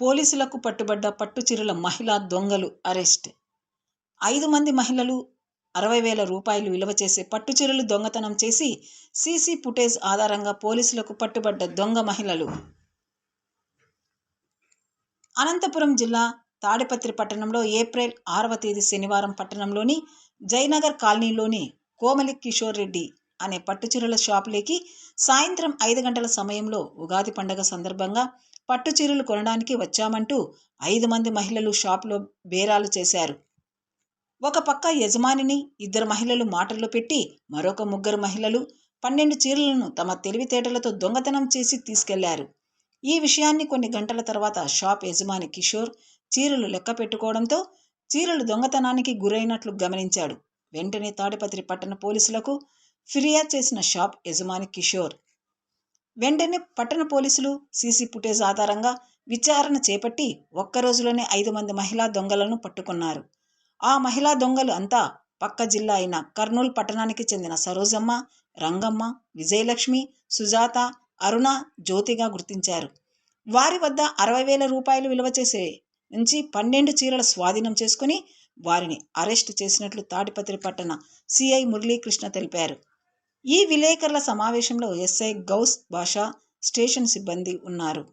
పోలీసులకు పట్టుబడ్డ పట్టుచీరల మహిళా దొంగలు అరెస్ట్. ఐదు మంది మహిళలు అరవై వేల రూపాయలు విలువ చేసే పట్టుచీరలు దొంగతనం చేసి సీసీ ఫుటేజ్ ఆధారంగా పోలీసులకు పట్టుబడ్డ దొంగ మహిళలు. అనంతపురం జిల్లా తాడిపత్రి పట్టణంలో ఏప్రిల్ ఆరవ తేదీ శనివారం పట్టణంలోని జయనగర్ కాలనీలోని కోమలి కిషోర్ రెడ్డి అనే పట్టుచీరల షాపులోకి సాయంత్రం ఐదు గంటల సమయంలో ఉగాది పండగ సందర్భంగా పట్టుచీరలు కొనడానికి వచ్చామంటూ ఐదు మంది మహిళలు షాపులో బేరాలు చేశారు. ఒక పక్క యజమానిని ఇద్దరు మహిళలు మాటల్లో పెట్టి మరొక ముగ్గురు మహిళలు పన్నెండు చీరలను తమ తెలివితేటలతో దొంగతనం చేసి తీసుకెళ్ళారు. ఈ విషయాన్ని కొన్ని గంటల తర్వాత షాప్ యజమాని కిషోర్ చీరలు లెక్క పెట్టుకోవడంతో చీరలు దొంగతనానికి గురైనట్లు గమనించాడు. వెంటనే తాడిపత్రి పట్టణ పోలీసులకు ఫిర్యాదు చేసిన షాప్ యజమాని కిషోర్. వెంటనే పట్టణ పోలీసులు సీసీ ఫుటేజ్ ఆధారంగా విచారణ చేపట్టి ఒక్క రోజులోనే ఐదు మంది మహిళా దొంగలను పట్టుకున్నారు. ఆ మహిళా దొంగలు అంతా పక్క జిల్లా అయిన కర్నూలు పట్టణానికి చెందిన సరోజమ్మ రంగమ్మ విజయలక్ష్మి సుజాత అరుణ జ్యోతిగా గుర్తించారు. వారి వద్ద అరవై వేల రూపాయలు విలువ చేసే నుంచి పన్నెండు చీరల స్వాధీనం చేసుకుని వారిని అరెస్టు చేసినట్లు తాడిపత్రి పట్టణ సిఐ మురళీకృష్ణ తెలిపారు. ఈ విలేకరుల సమావేశంలో ఎస్ఐ గౌస్ భాషా స్టేషన్ సిబ్బంది ఉన్నారు.